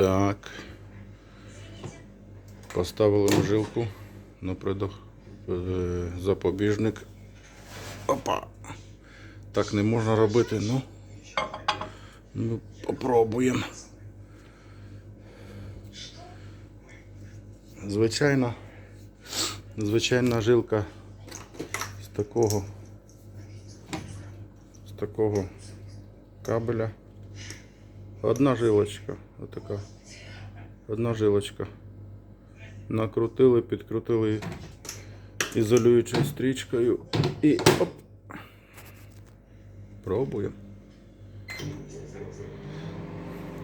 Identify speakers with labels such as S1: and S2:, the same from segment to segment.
S1: Так. Поставили жилку на предох... е, запобіжник. Опа. Так не можна робити, ну. Ми попробуємо. Звичайно, звичайна жилка з такого з такого кабеля. Одна жилочка, отака. Одна жилочка. Накрутили, підкрутили ізолюючою стрічкою і оп. Пробуємо.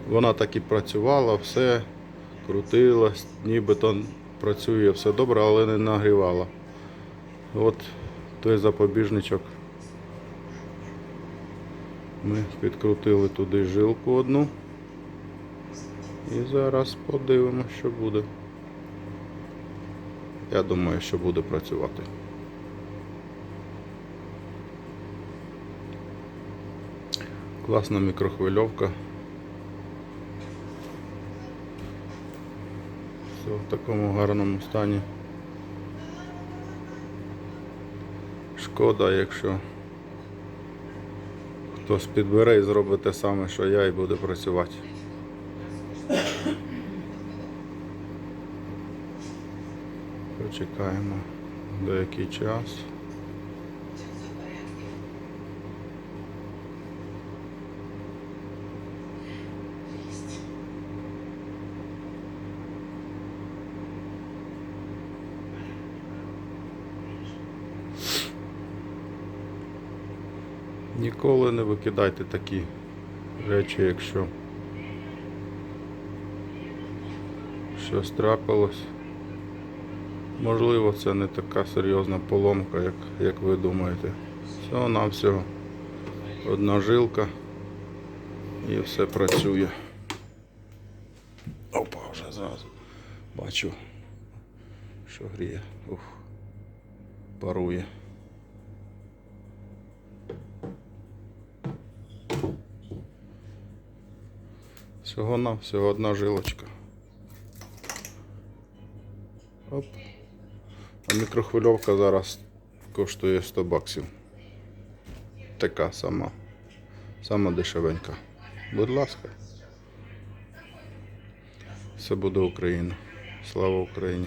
S1: Вона так і працювала, все крутилась, нібито працює все добре, але не нагрівала. От той запобіжничок. Ми підкрутили туди жилку одну. І зараз подивимося, що буде. Я думаю, що буде працювати. Класна мікрохвильовка. Все в такому гарному стані. Шкода, якщо хтось підбере і зробить те саме, що я, і буде працювати. Почекаємо деякий час. Ніколи не викидайте такі речі, якщо щось трапилось. Можливо, це не така серйозна поломка, як, як ви думаєте. Всього навсього одна жилка і все працює. Опа, вже зразу бачу, що гріє. Ух, парує. Всього на всього одна жилочка. Оп. А мікрохвильовка зараз коштує 100 баксів. Така сама. Сама дешевенька. Будь ласка. Все буде Україна. Слава Україні!